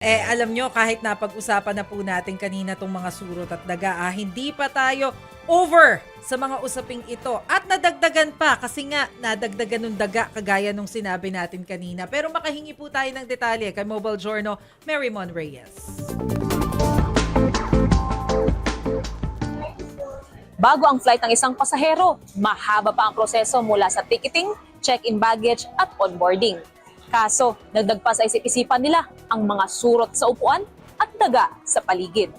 Eh, alam nyo, kahit napag-usapan na po natin kanina tong mga surot at daga, ah, hindi pa tayo over sa mga usaping ito. At nadagdagan pa kasi nga nadagdagan ng daga kagaya nung sinabi natin kanina. Pero makahingi po tayo ng detalye kay Mobile Journal, Mary Mon Reyes. Bago ang flight ng isang pasahero, mahaba pa ang proseso mula sa ticketing, check-in baggage at onboarding. Kaso, dagdag pa sa isip-isipan nila ang mga surot sa upuan at daga sa paligid.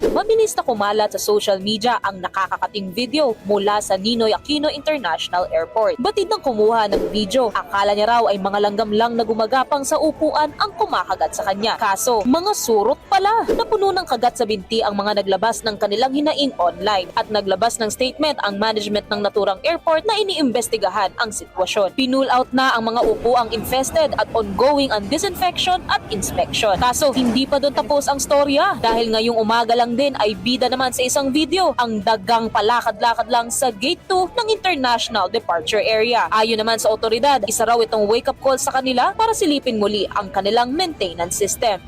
Mabilis na kumalat sa social media ang nakakakating video mula sa Ninoy Aquino International Airport. Batid ng kumuha ng video, akala niya raw ay mga langgam lang na gumagapang sa upuan ang kumakagat sa kanya. Kaso, mga surot pala. Napuno ng kagat sa binti ang mga naglabas ng kanilang hinaing online at naglabas ng statement ang management ng naturang airport na iniimbestigahan ang sitwasyon. Pinull out na ang mga upuang infested at ongoing ang disinfection at inspection. Kaso, hindi pa doon tapos ang storya dahil ngayong umaga lang din ay bida naman sa isang video ang dagang palakad-lakad lang sa gate 2 ng International Departure Area. Ayon naman sa otoridad, isa raw itong wake-up call sa kanila para silipin muli ang kanilang maintenance system.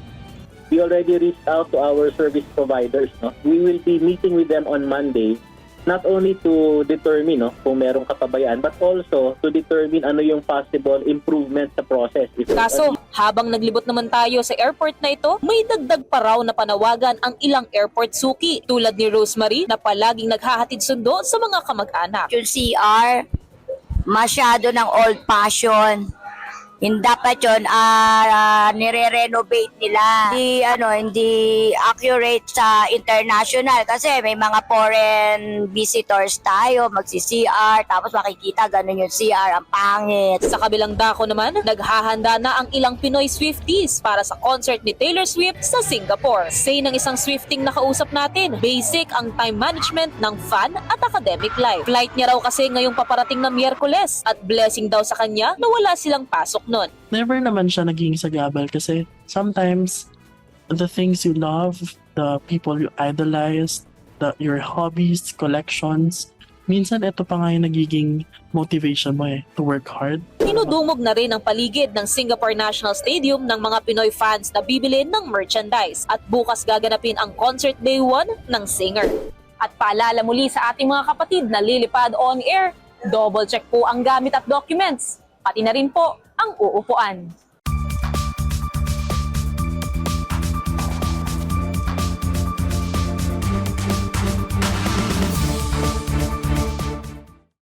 we already reached out to our service providers. No? We will be meeting with them on Monday not only to determine no, kung merong kapabayaan but also to determine ano yung possible improvement sa process. If Kaso, habang naglibot naman tayo sa airport na ito, may dagdag pa raw na panawagan ang ilang airport suki tulad ni Rosemary na palaging naghahatid sundo sa mga kamag-anak. yung CR, masyado ng old fashion. Hindi dapat yun, ah, ah, nire-renovate nila. Hindi, ano, hindi accurate sa international kasi may mga foreign visitors tayo, magsi-CR, tapos makikita ganun yung CR, ang pangit. Sa kabilang dako naman, naghahanda na ang ilang Pinoy Swifties para sa concert ni Taylor Swift sa Singapore. Say ng isang Swifting nakausap natin, basic ang time management ng fan at academic life. Flight niya raw kasi ngayong paparating na Miyerkules at blessing daw sa kanya na wala silang pasok nun. never naman siya naging sagabal kasi sometimes the things you love, the people you idolize, the, your hobbies, collections, minsan ito pa nga yung nagiging motivation mo eh, to work hard. Tinudumog na rin ang paligid ng Singapore National Stadium ng mga Pinoy fans na bibili ng merchandise at bukas gaganapin ang concert day 1 ng singer. At paalala muli sa ating mga kapatid na lilipad on air, double check po ang gamit at documents, pati na rin po ang uupuan.